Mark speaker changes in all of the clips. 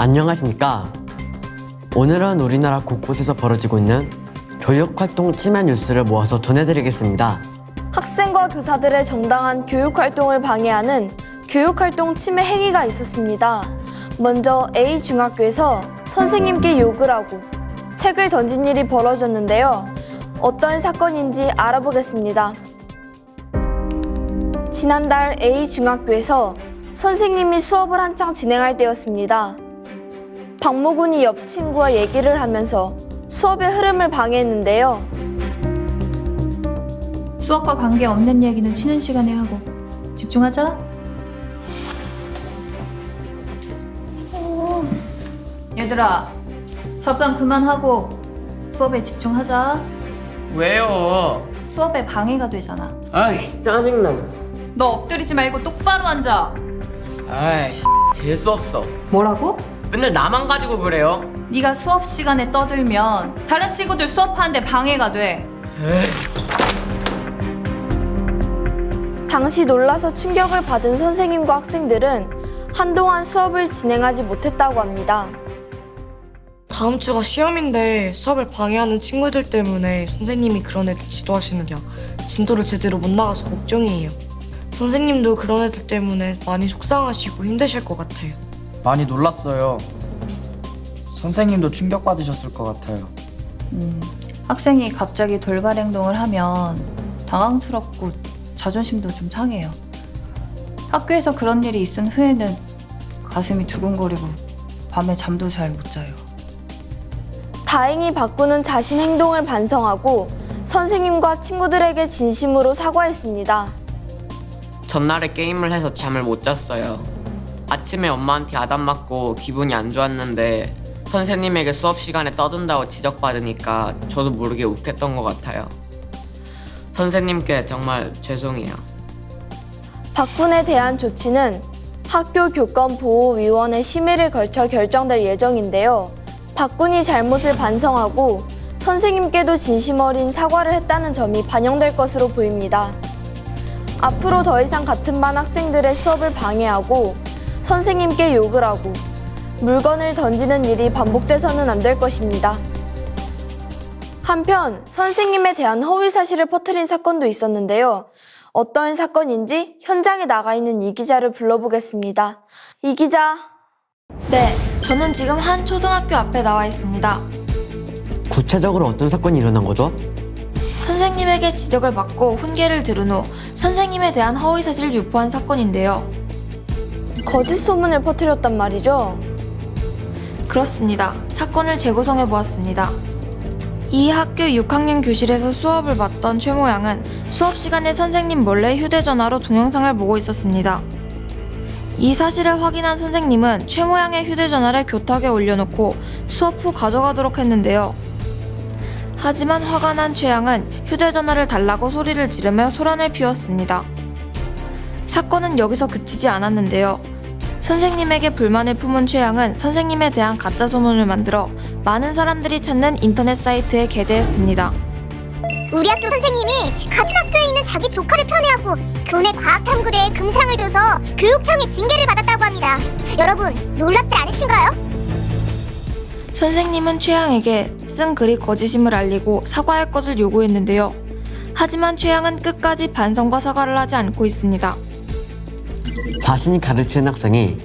Speaker 1: 안녕하십니까. 오늘은 우리나라 곳곳에서 벌어지고 있는 교육활동 침해 뉴스를 모아서 전해드리겠습니다.
Speaker 2: 학생과 교사들의 정당한 교육 활동을 방해하는 교육 활동 침해 행위가 있었습니다. 먼저 A 중학교에서 선생님께 욕을 하고 책을 던진 일이 벌어졌는데요. 어떤 사건인지 알아보겠습니다. 지난달 A 중학교에서 선생님이 수업을 한창 진행할 때였습니다. 박모군이 옆 친구와 얘기를 하면서 수업의 흐름을 방해했는데요.
Speaker 3: 수업과 관계없는 얘기는 쉬는 시간에 하고 집중하자. 얘들아, 잡담 그만하고 수업에 집중하자.
Speaker 4: 왜요?
Speaker 3: 수업에 방해가 되잖아.
Speaker 4: 아이 짜증나.
Speaker 3: 너 엎드리지 말고 똑바로 앉아.
Speaker 4: 아이 재수 없어.
Speaker 3: 뭐라고?
Speaker 4: 맨날 나만 가지고 그래요.
Speaker 3: 네가 수업 시간에 떠들면 다른 친구들 수업하는데 방해가 돼.
Speaker 2: 당시 놀라서 충격을 받은 선생님과 학생들은 한동안 수업을 진행하지 못했다고 합니다.
Speaker 5: 다음 주가 시험인데 수업을 방해하는 친구들 때문에 선생님이 그런 애들 지도하시느냐 진도를 제대로 못 나가서 걱정이에요. 선생님도 그런 애들 때문에 많이 속상하시고 힘드실 것 같아요.
Speaker 6: 많이 놀랐어요. 선생님도 충격받으셨을 것 같아요.
Speaker 3: 학생이 갑자기 돌발 행동을 하면 당황스럽고 자존심도 좀 상해요. 학교에서 그런 일이 있은 후에는 가슴이 두근거리고 밤에 잠도 잘 못 자요.
Speaker 2: 다행히 박구는 자신 행동을 반성하고 선생님과 친구들에게 진심으로 사과했습니다.
Speaker 4: 전날에 게임을 해서 잠을 못 잤어요. 아침에 엄마한테 야단 맞고 기분이 안 좋았는데 선생님에게 수업 시간에 떠든다고 지적받으니까 저도 모르게 욱했던 것 같아요. 선생님께 정말 죄송해요.
Speaker 2: 박군에 대한 조치는 학교 교권 보호 위원회 심의를 걸쳐 결정될 예정인데요. 박군이 잘못을 반성하고 선생님께도 진심 어린 사과를 했다는 점이 반영될 것으로 보입니다. 앞으로 더 이상 같은 반 학생들의 수업을 방해하고 선생님께 욕을 하고 물건을 던지는 일이 반복돼서는 안 될 것입니다. 한편 선생님에 대한 허위 사실을 퍼뜨린 사건도 있었는데요. 어떤 사건인지 현장에 나가 있는 이 기자를 불러보겠습니다. 이 기자. 네, 저는 지금 한 초등학교 앞에 나와 있습니다.
Speaker 1: 구체적으로 어떤 사건이 일어난 거죠?
Speaker 2: 선생님에게 지적을 받고 훈계를 들은 후 선생님에 대한 허위 사실을 유포한 사건인데요. 거짓 소문을 퍼뜨렸단 말이죠. 그렇습니다. 사건을 재구성해 보았습니다. 이 학교 6학년 교실에서 수업을 받던 최 모양은 수업 시간에 선생님 몰래 휴대전화로 동영상을 보고 있었습니다. 이 사실을 확인한 선생님은 최 모양의 휴대전화를 교탁에 올려놓고 수업 후 가져가도록 했는데요. 하지만 화가 난 최양은 휴대전화를 달라고 소리를 지르며 소란을 피웠습니다. 사건은 여기서 그치지 않았는데요. 선생님에게 불만을 품은 최양은 선생님에 대한 가짜 소문을 만들어 많은 사람들이 찾는 인터넷 사이트에 게재했습니다.
Speaker 7: 우리 학교 선생님이 같은 학교에 있는 자기 조카를 편애하고 교내 과학탐구대에 금상을 줘서 교육청에 징계를 받았다고 합니다. 여러분 놀랍지 않으신가요?
Speaker 2: 선생님은 최양에게 쓴 글이 거짓임을 알리고 사과할 것을 요구했는데요. 하지만 최양은 끝까지 반성과 사과를 하지 않고 있습니다.
Speaker 1: 자신이 가르치는 학생이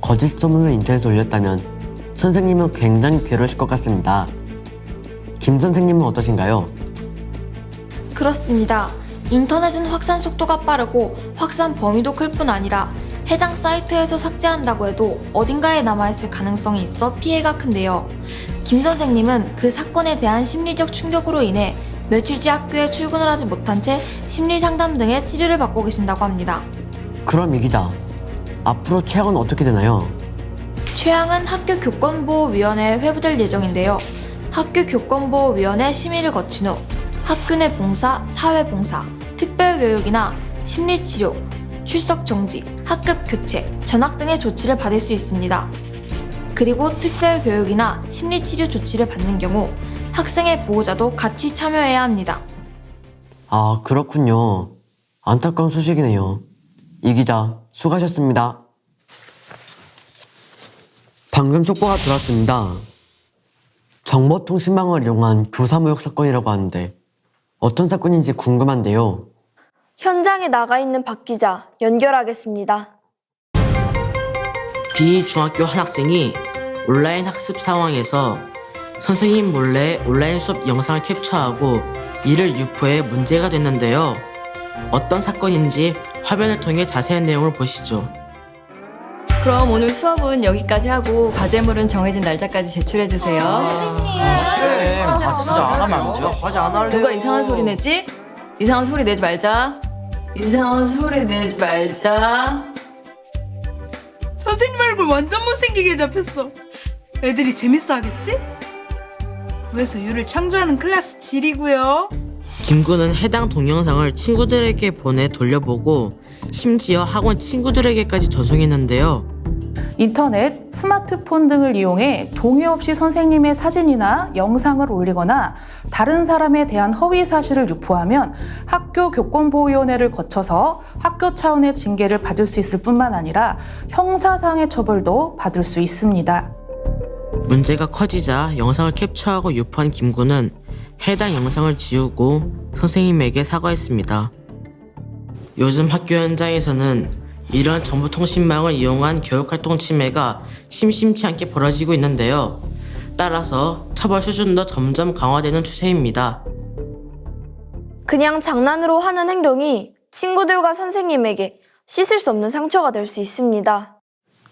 Speaker 1: 거짓 소문을 인터넷에 올렸다면 선생님은 굉장히 괴로우실 것 같습니다. 김 선생님은 어떠신가요?
Speaker 2: 그렇습니다. 인터넷은 확산 속도가 빠르고 확산 범위도 클 뿐 아니라 해당 사이트에서 삭제한다고 해도 어딘가에 남아있을 가능성이 있어 피해가 큰데요. 김 선생님은 그 사건에 대한 심리적 충격으로 인해 며칠째 학교에 출근을 하지 못한 채 심리 상담 등의 치료를 받고 계신다고 합니다.
Speaker 1: 그럼 이 기자, 앞으로 최악은 어떻게 되나요?
Speaker 2: 최양은 학교 교권보호위원회에 회부될 예정인데요. 학교 교권보호위원회 심의를 거친 후 학교 내 봉사, 사회 봉사, 특별교육이나 심리치료, 출석 정지, 학급 교체, 전학 등의 조치를 받을 수 있습니다. 그리고 특별교육이나 심리치료 조치를 받는 경우 학생의 보호자도 같이 참여해야 합니다.
Speaker 1: 아, 그렇군요. 안타까운 소식이네요. 이 기자, 수고하셨습니다. 방금 속보가 들어왔습니다. 정보통신망을 이용한 교사 모욕 사건이라고 하는데 어떤 사건인지 궁금한데요.
Speaker 2: 현장에 나가 있는 박 기자 연결하겠습니다.
Speaker 8: 비중학교 한 학생이 온라인 학습 상황에서 선생님 몰래 온라인 수업 영상을 캡처하고 이를 유포해 문제가 됐는데요. 어떤 사건인지 화면을 통해 자세한 내용을 보시죠.
Speaker 3: 그럼 오늘 수업은 여기까지 하고 과제물은 정해진 날짜까지 제출해 주세요.
Speaker 6: 쌤, 아 진짜 안 하면 안 돼요?
Speaker 9: 과제 안 할래요.
Speaker 3: 누가 이상한 소리 내지? 이상한 소리 내지 말자. 이상한 소리 내지 말자.
Speaker 10: 선생님 얼굴 완전 못생기게 잡혔어. 애들이 재밌어 하겠지? 구에서 유를 창조하는 클래스 질이고요.
Speaker 8: 김구는 해당 동영상을 친구들에게 보내 돌려보고 심지어 학원 친구들에게까지 전송했는데요.
Speaker 11: 인터넷, 스마트폰 등을 이용해 동의 없이 선생님의 사진이나 영상을 올리거나 다른 사람에 대한 허위 사실을 유포하면 학교 교권보호위원회를 거쳐서 학교 차원의 징계를 받을 수 있을 뿐만 아니라 형사상의 처벌도 받을 수 있습니다.
Speaker 8: 문제가 커지자 영상을 캡처하고 유포한 김구는 해당 영상을 지우고 선생님에게 사과했습니다. 요즘 학교 현장에서는 이런 정보통신망을 이용한 교육활동 침해가 심심치 않게 벌어지고 있는데요. 따라서 처벌 수준도 점점 강화되는 추세입니다.
Speaker 2: 그냥 장난으로 하는 행동이 친구들과 선생님에게 씻을 수 없는 상처가 될 수 있습니다.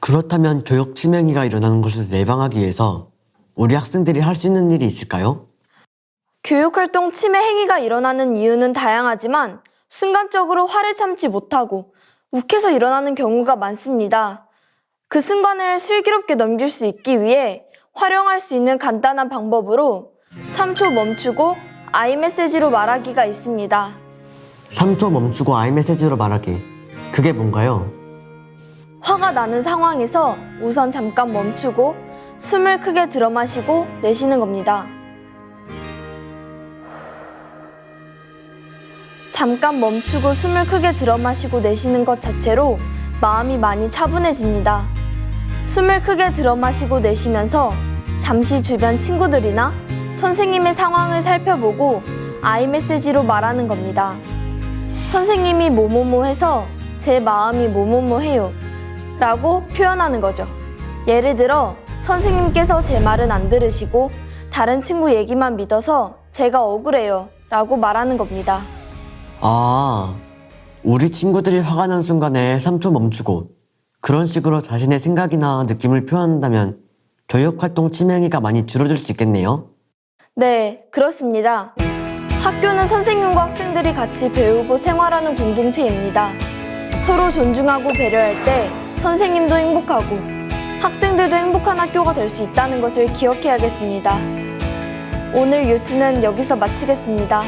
Speaker 1: 그렇다면 교육 침해가 일어나는 것을 예방하기 위해서 우리 학생들이 할 수 있는 일이 있을까요?
Speaker 2: 교육활동 침해 행위가 일어나는 이유는 다양하지만 순간적으로 화를 참지 못하고 욱해서 일어나는 경우가 많습니다. 그 순간을 슬기롭게 넘길 수 있기 위해 활용할 수 있는 간단한 방법으로 3초 멈추고 아이메시지로 말하기가 있습니다.
Speaker 1: 3초 멈추고 아이메시지로 말하기. 그게 뭔가요?
Speaker 2: 화가 나는 상황에서 우선 잠깐 멈추고 숨을 크게 들어 마시고 내쉬는 겁니다. 잠깐 멈추고 숨을 크게 들어 마시고 내쉬는 것 자체로 마음이 많이 차분해집니다. 숨을 크게 들어 마시고 내쉬면서 잠시 주변 친구들이나 선생님의 상황을 살펴보고 아이메시지로 말하는 겁니다. 선생님이 뭐뭐뭐 해서 제 마음이 뭐뭐뭐 해요. 라고 표현하는 거죠. 예를 들어, 선생님께서 제 말은 안 들으시고 다른 친구 얘기만 믿어서 제가 억울해요. 라고 말하는 겁니다.
Speaker 1: 아, 우리 친구들이 화가 난 순간에 3초 멈추고 그런 식으로 자신의 생각이나 느낌을 표현한다면 교육 활동 침해 행위가 많이 줄어들 수 있겠네요.
Speaker 2: 네, 그렇습니다. 학교는 선생님과 학생들이 같이 배우고 생활하는 공동체입니다. 서로 존중하고 배려할 때 선생님도 행복하고 학생들도 행복한 학교가 될 수 있다는 것을 기억해야겠습니다. 오늘 뉴스는 여기서 마치겠습니다.